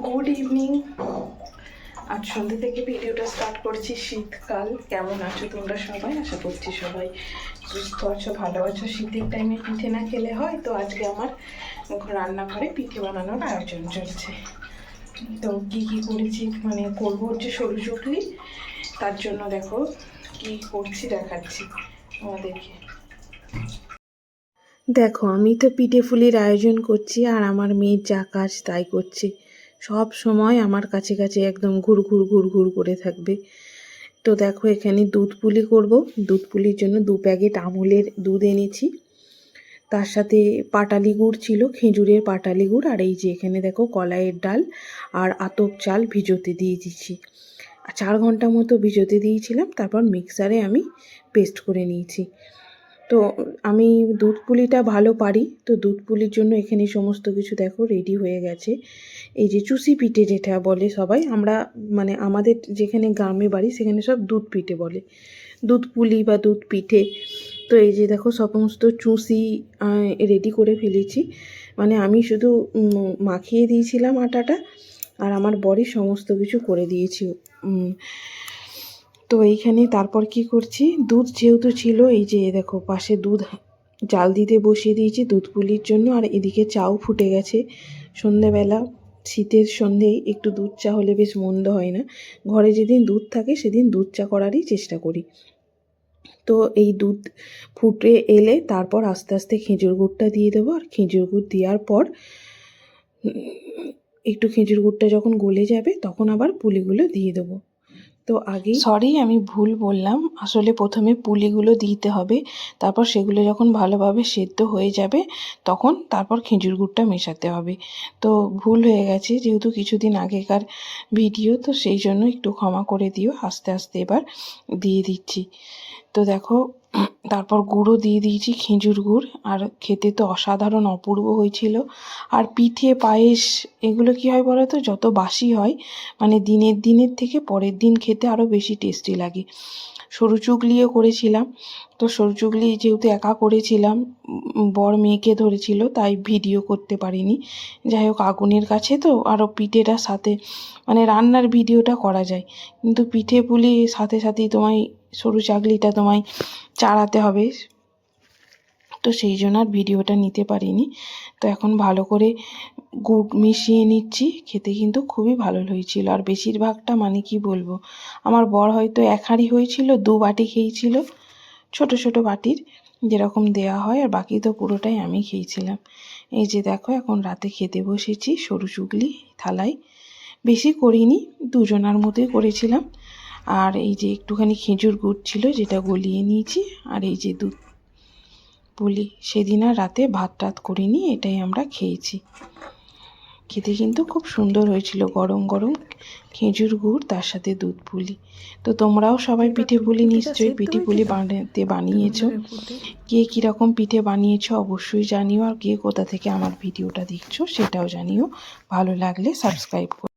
Good evening আজ সন্ধ্যে থেকে ভিডিওটা স্টার্ট করছি শীতকাল। কেমন আছো তোমরা সবাই? আশা করছি সবাই সুস্থ আছো, ভালো আছো। শীতের টাইমে পিঠে না খেলে হয়, তো আজকে আমার রান্নাঘরে পিঠে বানানোর আয়োজন চলছে। তো কি কি করেছি? মানে করব হচ্ছে সরু চুকলি। তার জন্য দেখো কি করছি, দেখাচ্ছি আমাদেরকে দেখো, আমি তো পিঠে ফুলির আয়োজন করছি আর আমার মেয়ের যা কাজ তাই করছে। সব সময় আমার কাছে কাছে একদম ঘুর ঘুর ঘুর ঘুর করে থাকবে। তো দেখো এখানে দুধ পুলি করব। দুধ পুলির জন্য দু প্যাকেট আমুলের দুধ এনেছি। তার সাথে পাটালি গুড় ছিল, খেজুরের পাটালি গুড়, আর এই যে এখানে দেখো কলাইয়ের ডাল আর আতপ চাল ভিজোতে দিয়ে দিচ্ছি। চার ঘণ্টা মতো ভিজোতে দিয়েছিলাম, তারপর মিক্সারে আমি পেস্ট করে নিয়েছি। তো আমি দুধ পুলিটা ভালো পারি। তো দুধ পুলির জন্য এখানে সমস্ত কিছু দেখো রেডি হয়ে গেছে। এই যে চুষি পিঠে যেটা বলে সবাই, আমরা মানে আমাদের যেখানে গ্রামে বাড়ি সেখানে সব দুধ পিঠে বলে। দুধ পুলি বা দুধ পিঠে। তো এই যে দেখো সমস্ত চুষি রেডি করে ফেলেছি। মানে আমি শুধু মাখিয়ে দিয়েছিলাম আটাটা, আর আমার বড়ি সমস্ত কিছু করে দিয়েছি। তো এইখানে তারপর কি করছি? দুধ যেহেতু ছিল, এই যে দেখো পাশে দুধ জাল দিতে বসিয়ে দিয়েছি দুধ পুলির জন্য, আর এদিকে চাও ফুটে গেছে সন্ধেবেলা। শীতের সন্ধেয় একটু দুধ চা হলে বেশ মন্দ হয় না। ঘরে যেদিন দুধ থাকে সেদিন দুধ চা করারই চেষ্টা করি। তো এই দুধ ফুটে এলে তারপর আস্তে আস্তে খেজুর গুড়টা দিয়ে দেবো, আর খেজুর গুড় দেওয়ার পর একটু খেজুর গুড়টা যখন গলে যাবে তখন আবার পুলিগুলো দিয়ে দেবো। তো আগে সরি আমি ভুল বললাম। আসলে প্রথমে পুলিগুলো দিতে হবে। তারপর সেগুলো যখন ভালোভাবে সেদ্ধ হয়ে যাবে, তখন তারপর খেজুর গুড়টা মেশাতে হবে। তো ভুল হয়ে গেছে, যেহেতু কিছুদিন আগেকার ভিডিও, তো সেই জন্য একটু ক্ষমা করে দিও। আস্তে আস্তে এবার দিয়ে দিচ্ছি। তো দেখো তারপর গুঁড়ো দিয়ে দিয়েছি খেজুর গুড়, আর খেতে তো অসাধারণ, অপূর্ব হয়েছিল। আর পিঠে, পায়েস, এগুলো কি হয় বলো তো? যত বাসি হয় মানে দিনের দিনের থেকে পরের দিন খেতে আরও বেশি টেস্টি লাগে। সরু চুগলিও করেছিলাম। তো সরু চুগলি যেহেতু একা করেছিলাম বর মেয়েকে ধরেছিল, তাই ভিডিও করতে পারিনি। যাই হোক, আগুনের কাছে তো আরও পিঠেটার সাথে মানে রান্নার ভিডিওটা করা যায়। কিন্তু পিঠে পুলি সাথে সাথেই তোমায় সরু চাকলিটা তোমায় চাড়াতে হবে। তো সেই জন্য আর ভিডিওটা নিতে পারিনি। তো এখন ভালো করে গুড় মিশিয়ে নিচ্ছি। খেতে কিন্তু খুবই ভালো হয়েছিল। আর বেশিরভাগটা মানে কি বলব? আমার বর হয়তো এক হাঁড়ি হয়েছিল, দু বাটি খেয়েছিল, ছোট ছোট বাটির যেরকম দেয়া হয়। আর বাকি তো পুরোটাই আমি খেয়েছিলাম। এই যে দেখো, এখন রাতে খেতে বসেছি সরু চুগলি থালায়। বেশি করিনি, দুজনার মতোই করেছিলাম। আর এই যে একটুখানি খেজুর গুড় ছিল, যেটা গলিয়ে নিয়েছি। আর এই যে দুধ পুলি সেদিন আর রাতে ভাত টাত করিনি এটাই আমরা খেয়েছি। খেতে কিন্তু খুব সুন্দর হয়েছিল গরম গরম খেজুর গুড় তার সাথে দুধ পুলি। তো তোমরাও সবাই পিঠে পুলি নিশ্চয়ই পিঠে পুলি বানাতে বানিয়েছো। কে কীরকম পিঠে বানিয়েছো অবশ্যই জানিও আর কে কোথা থেকে আমার ভিডিওটা দেখছ সেটাও জানিও। ভালো লাগলে সাবস্ক্রাইব করো